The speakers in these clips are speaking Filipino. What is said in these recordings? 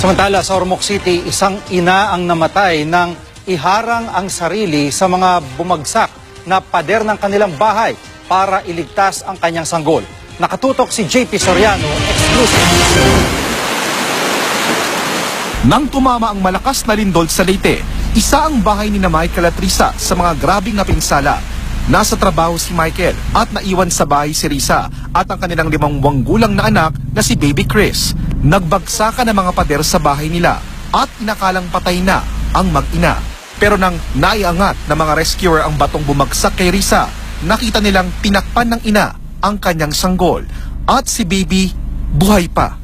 Samantala sa Ormoc City, isang ina ang namatay nang iharang ang sarili sa mga bumagsak na pader ng kanilang bahay para iligtas ang kanyang sanggol. Nakatutok si JP Soriano, exclusive. Nang tumama ang malakas na lindol sa Leyte, isa ang bahay ni na Michael at sa mga grabing napinsala. Nasa trabaho si Michael at naiwan sa bahay si Risa at ang kanilang limang buwang gulang na anak na si Baby Chris. Nagbagsakan ng mga pader sa bahay nila at inakalang patay na ang mag-ina. Pero nang naiangat ng mga rescuer ang batong bumagsak kay Risa, nakita nilang tinakpan ng ina ang kanyang sanggol at si Baby buhay pa.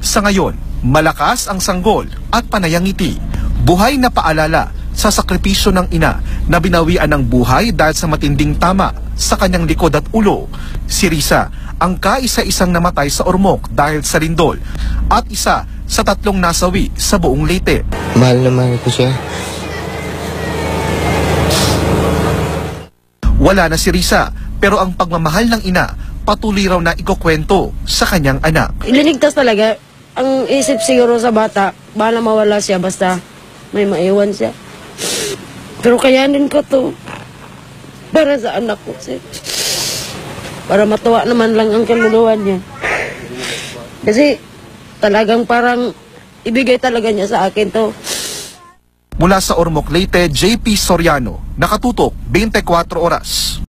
Sa ngayon, malakas ang sanggol at panayangiti. Buhay na paalala sa sakripisyo ng ina na binawian ng buhay dahil sa matinding tama sa kanyang likod at ulo. Si Risa ang kaisa-isang namatay sa ormok dahil sa lindol at isa sa tatlong nasawi sa buong Leyte. Mahal na mahal ko siya. Wala na si Risa pero ang pagmamahal ng ina patuloy raw na ikukwento sa kanyang anak. Ilinigtas talaga. Ang isip siguro sa bata, bala mawala siya basta may maiwan siya. Pero kayanin ko to para sa anak ko. Sir. Para matuwa naman lang ang kaluluwa niya. Kasi talagang parang ibigay talaga niya sa akin to. Mula sa Ormoc, Leyte, JP Soriano, nakatutok 24 oras.